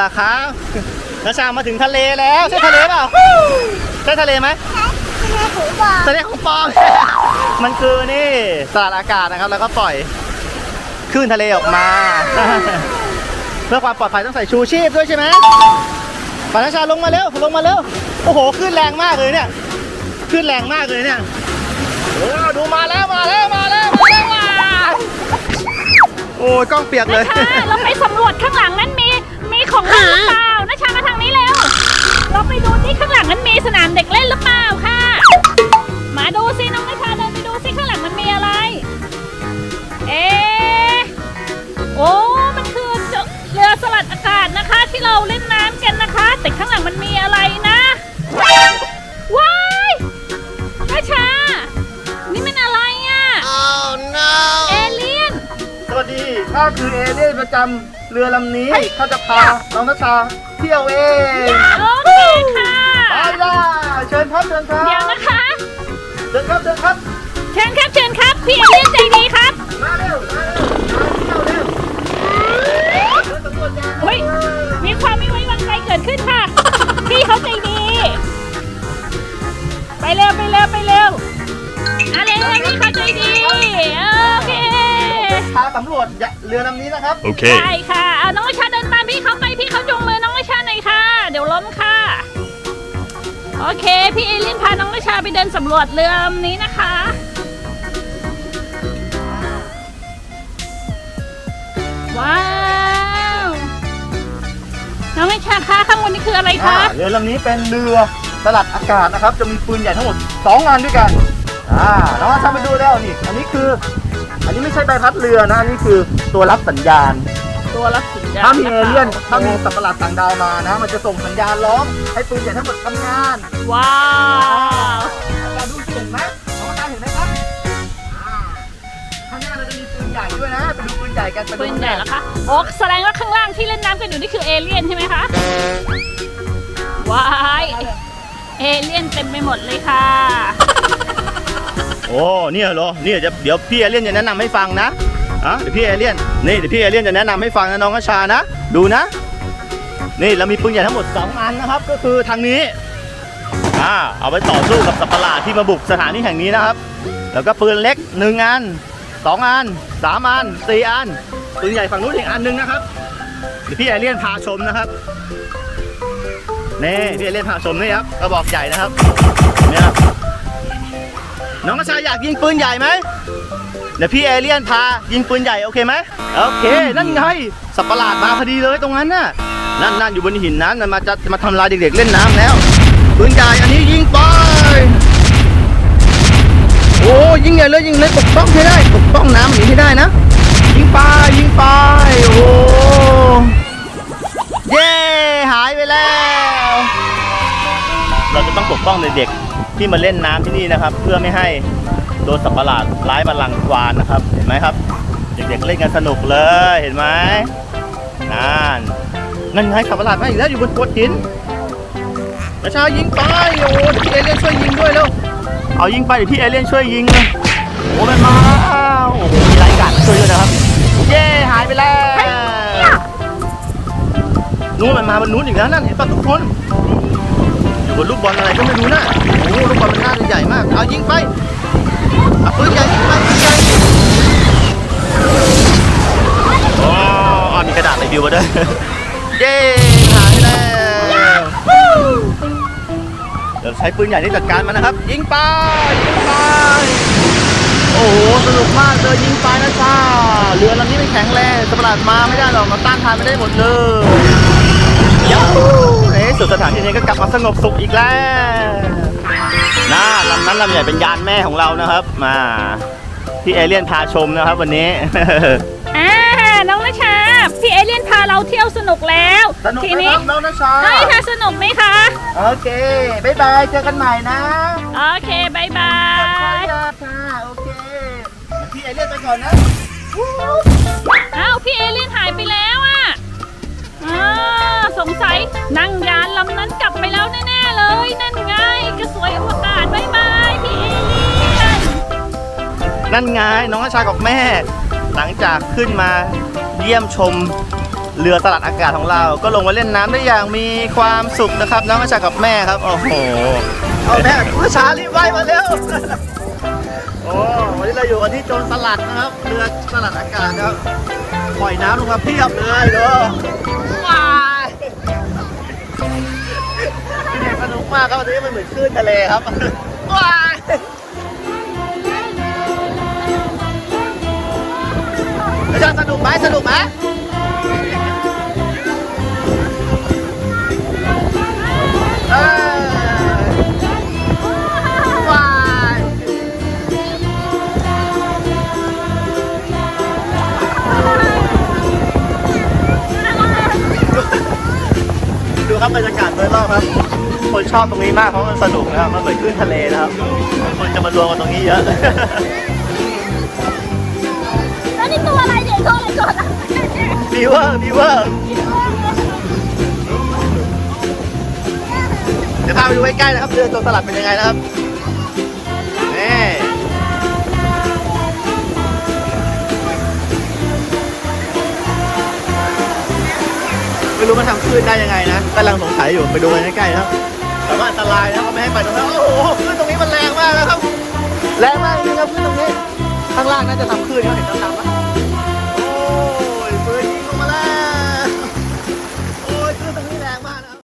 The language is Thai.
ล่ะครับนาชามาถึงทะเลแล้วใช่ทะเลเปล่าใช่ทะเลไหมแม่ถือบอกทะเลของปลอมมันคือนี่สลัดอากาศนะครับ แล้วก็ปล่อยคลื่นทะเลออกมา เพื่อความปลอดภัยต้องใส่ชูชีพด้วยใช่ไหมปานาชาลงมาเร็วลงมาเร็วโอ้โหคลื่นแรงมากเลยเนี่ยคลื่นแรงมากเลยเนี่ยโอ้ดูมาแล้วมาแล้วมาแล้วมาแล้วว้าวโอ้ยกล้องเปียกเลยค่ะเราไปสำรวจข้างหลังนั้นมีมี ของเราหรือเปล่านะชามาทางนี้เร็วเราไปดูที่ข้างหลังนั้นมีสนามเด็กเล่นหรือเปล่าค่ะ มาดูสิน้องนชาเดินไปดูสิข้างหลังมันมีอะไร เอ๊ะโอ้มันคือเรือสลัดอากาศนะคะ ที่เราเล่นน้ำกันนะคะ แต่ข้างหลังมันมีอะไร ข้าคือเอเลี่ยนประจำเรือลำนี้ข้าจะพาน้องนัชชาเที่ยวเองโอเคค่ะ ไปล่ะเชิญครับเชิญครับเดี๋ยวนะคะ เชิญครับเชิญครับเชิญครับเชิญครับ พี่เอเลี่ยนใจดีครับ มาเร็วมาเร็วมาเที่ยวเร็วเดินสำรวจยานเฮ้ยมีความไม่ไว้วางใจเกิดขึ้นค่ะ พี่เขาใจดี ไปเร็วไปเร็วไปเร็วอะไรเร็วพี่เขาใจดีโอเค พาสำรวจเรือลำนี้นะครับ Okay. ได้ค่ะเอาน้องวิชาเดินตามพี่เขาไปพี่เขาจูงมือน้องวิชาหน่อยค่ะ เดี๋ยวล้มค่ะ โอเค พี่เอเลี่ยนพาน้องวิชาไปเดินสำรวจเรือลำนี้นะคะ ว้าว น้องวิชาคะข้างบนนี่คืออะไรอ่าคะ เรือลำนี้เป็นเรือสลัดอากาศนะครับ จะมีปืนใหญ่ทั้งหมด2อันด้วยกัน อ่าน้องนัชชาไปดูแล้วนี่ อันนี้คือ อันนี้ไม่ใช่ใบพัดเรือนะอันนี้คือตัวรับสัญญาณ ตัวรับสัญญาณถ้ามีเอเลี่ยนนะคะถ้ามีสัตว์ประหลาดต่างดาวมานะ มันจะส่งสัญญาณร้องให้ปืนใหญ่ทั้งหมดทำงานว้าวเราดูเห็นไหมน้องตาเห็นไหมครับอ่าข้างหน้าเราจะมีปืนใหญ่ด้วยนะไปดูปืนใหญ่กันไปดูปืนใหญ่แล้วคะโอ้แสดงว่าข้างล่างที่เล่นน้ำกันอยู่นี่คือเอเลี่ยนใช่ไหมคะว้ายเอเลี่ยนเต็มไปหมดเลยค่ะ โอ้เนี่ยเหรอเนี่ยจะเดี๋ยวพี่เอเลี่ยนจะแนะนำให้ฟังนะอะเดี๋ยวพี่เอเลี่ยนนี่เดี๋ยวพี่เอเลี่ยนจะแนะนำให้ฟังนะน้องกระชานะ ดูนะ นี่เรามีปืนใหญ่ทั้งหมด 2 อันนะครับ ก็คือทางนี้อ่าเอาไว้ต่อสู้กับสัตว์ประหลาดที่มาบุกสถานที่แห่งนี้นะครับ แล้วก็ปืนเล็ก1อัน2อัน3อัน4อันปืนใหญ่ฝั่งนู้นอีกอันหนึงนะครับเดี๋ยวพี่เอเลี่ยนพาชมนะครับนี่พี่เอเลี่ยนพาชมนี่ครับกระบอกใหญ่นะครับเนี่ยครับ น้องกระชายอยากยิงปืนใหญ่ไหมเดี๋ยวพี่เอเลี่ยนพายิงปืนใหญ่โอเคไหมโอเค นั่นไงสัตว์ประหลาดมาพอดีเลยตรงนั้นน่ะนั่นนั่นอยู่บนหินนั้นมันมาจะมาทำลายเด็กๆเล่นน้ำแล้วปืนใหญ่อันนี้ยิงไปโอ้ยิงใหญ่เลยยิงเลยปกป้องให้ได้ปกป้องน้ำหนีให้ได้นะ ยิงไปยิงไปโอ้เย้หายไปแล้ว เราจะต้องปกป้องเด็กๆ ที่มาเล่นน้ำที่นี่นะครับ เพื่อไม่ให้โดนสัตว์ประหลาดร้ายมาลังควานนะครับ เห็นไหมครับ เด็กๆเล่นกันสนุกเลยเห็นไหมนั่นนั่นไงสัตว์ประหลาดมาอีกแล้วอยู่บนโขดหินประชายิงไปโอ้โหเดี๋ยวพี่เอเลี่ยนช่วยยิงด้วยแล้วเอายิงไปเดี๋ยวพี่เอเลี่ยนช่วยยิงเลยโอ้มันมาแล้วโอ้โหมีรายการมาช่วยด้วยนะครับเย้หายไปแล้วนู้นมันมาบนนู้นอีกแล้วนั่นเห็นปะทุกคน อยู่บนลูกบอลอะไรก็ไม่รู้นะโอ้ลูกบอลมันน่าจะใหญ่มาก เอายิงไปเอาปืนใหญ่ยิงไปปืนใหญ่โอ้อะมีกระดาษรีวิวมาด้วยเย้หายแล้วเดี๋ยวใช้ปืนใหญ่ที่จัดการมันนะครับ ยิงไปยิงไปโอ้โหสนุกมากเลยยิงไปนะจ้าเรือลำนี้ไม่แข็งแรงสัตว์ประหลาดมาไม่ได้หรอกมันต้านทานไม่ได้หมดเลยยูฮู สุดสถานที่นี้ก็กลับมาสงบสุขอีกแล้วน่าลำนั้นลำใหญ่เป็นยานแม่ของเรานะครับมาพี่เอเลี่ยนพาชมนะครับวันนี้ อ่าน้องนชาพี่เอเลี่ยนพาเราเที่ยวสนุกแล้วสนุกทีไหมนี้ครับน้องนัชชา ใช่ค่ะสนุกไหมคะ โอเคบายบาย เจอกันใหม่นะโอเคบายบายค่ะโอเค พี่เอเลี่ยนไปก่อนนะ อ้าว พี่เอเลี่ยนหายไปแล้วอะอ่าส งสัยนั่งยานลำนั้นกลับไปแล้วแน่ๆเลย นั่นไงกระสวยอวกาศบายบายพี่เอเลี่ยนนั่นไงน้องนัชากับแม่ หลังจากขึ้นมาเยี่ยมชมเรือสลัดอากาศของเรา ก็ลงมาเล่นน้ำได้อย่างมีความสุขนะครับ น้องกระชากับแม่ครับ โอ้โห เอาแม่ผู้ชารีบว่ายมาเร็ว โอ้วันนี้เราอยู่กันที่โจรสลัดนะครับ เรือสลัดอากาศนะครับ ปล่อยน้ำลงมาเพียบเลยเด้อ มากครับวันนี้มันเหมือนคลื่นทะเลครับว้ายอาจารย์สนุกไหมสนุกไหมเออว้ายดูครับบรรยากาศโดยรอบครับ คนชอบตรงนี้มากเพราะมันสนุกนะครับมันเหมือนคลื่นทะเลนะครับ คนจะมารวมกันตรงนี้เยอะแล้วนี่ตัวอะไรเนี่ยตัวอะไรก่อนอะบีเวอร์บีเวอร์เดี๋ยวพาไปดูใกล้ๆนะครับเรือตัวสลัดเป็นยังไงนะครับนี่ไม่รู้มันทำคลื่นได้ยังไงนะกำลังสงสัยอยู่ไปดูกันใกล้ๆนะครับแต่ ว่าอันตรายนะเขาไม่ให้ไปตรงนั้นโอ้โหคลื่นตรงนี้มันแรงมากนะครับ แรงมากนะครับคลื่นตรงนี้ ข้างล่างน่าจะทำคลื่นเขาเห็นดำๆปะ